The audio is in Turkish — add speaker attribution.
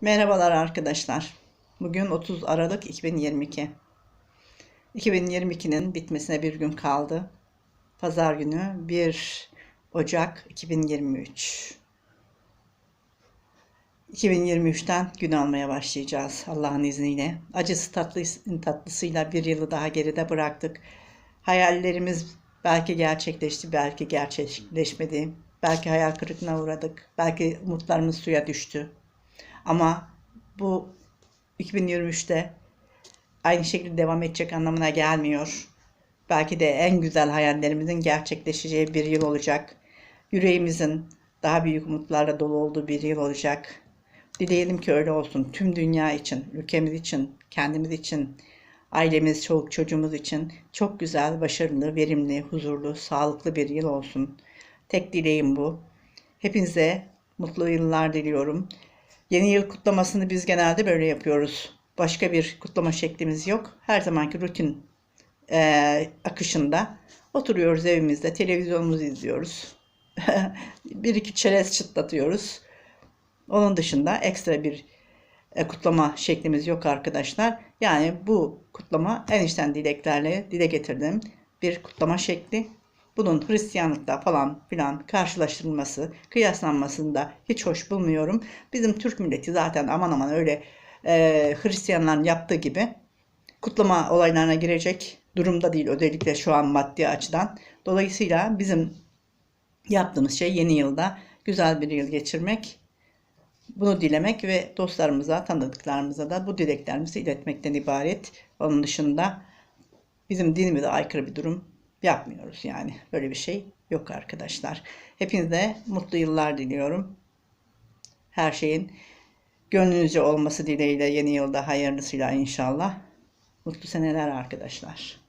Speaker 1: Merhabalar arkadaşlar. Bugün 30 Aralık 2022. 2022'nin bitmesine bir gün kaldı. Pazar günü 1 Ocak 2023. 2023'ten gün almaya başlayacağız Allah'ın izniyle. Acısı tatlı, tatlısıyla bir yılı daha geride bıraktık. Hayallerimiz belki gerçekleşti, belki gerçekleşmedi. Belki hayal kırıklığına uğradık. Belki umutlarımız suya düştü. Ama bu 2023'te aynı şekilde devam edecek anlamına gelmiyor. Belki de en güzel hayallerimizin gerçekleşeceği bir yıl olacak. Yüreğimizin daha büyük umutlarla dolu olduğu bir yıl olacak. Dileyelim ki öyle olsun. Tüm dünya için, ülkemiz için, kendimiz için, ailemiz, çoluk çocuğumuz için çok güzel, başarılı, verimli, huzurlu, sağlıklı bir yıl olsun. Tek dileğim bu. Hepinize mutlu yıllar diliyorum. Yeni yıl kutlamasını biz genelde böyle yapıyoruz. Başka bir kutlama şeklimiz yok. Her zamanki rutin e, akışında oturuyoruz evimizde, televizyonumuzu izliyoruz. bir iki çerez çıtlatıyoruz. Onun dışında ekstra bir e, kutlama şeklimiz yok arkadaşlar. Yani bu kutlama en içten dileklerle dile getirdim. Bir kutlama şekli. Bunun Hristiyanlıkta falan filan karşılaştırılması, kıyaslanmasında hiç hoş bulmuyorum. Bizim Türk milleti zaten aman aman öyle e, Hristiyanların yaptığı gibi kutlama olaylarına girecek durumda değil özellikle şu an maddi açıdan. Dolayısıyla bizim yaptığımız şey yeni yılda güzel bir yıl geçirmek, bunu dilemek ve dostlarımıza, tanıdıklarımıza da bu dileklerimizi iletmekten ibaret. Onun dışında bizim dinimize aykırı bir durum yapmıyoruz yani. Böyle bir şey yok arkadaşlar. Hepinize mutlu yıllar diliyorum. Her şeyin gönlünüzce olması dileğiyle yeni yılda hayırlısıyla inşallah. Mutlu seneler arkadaşlar.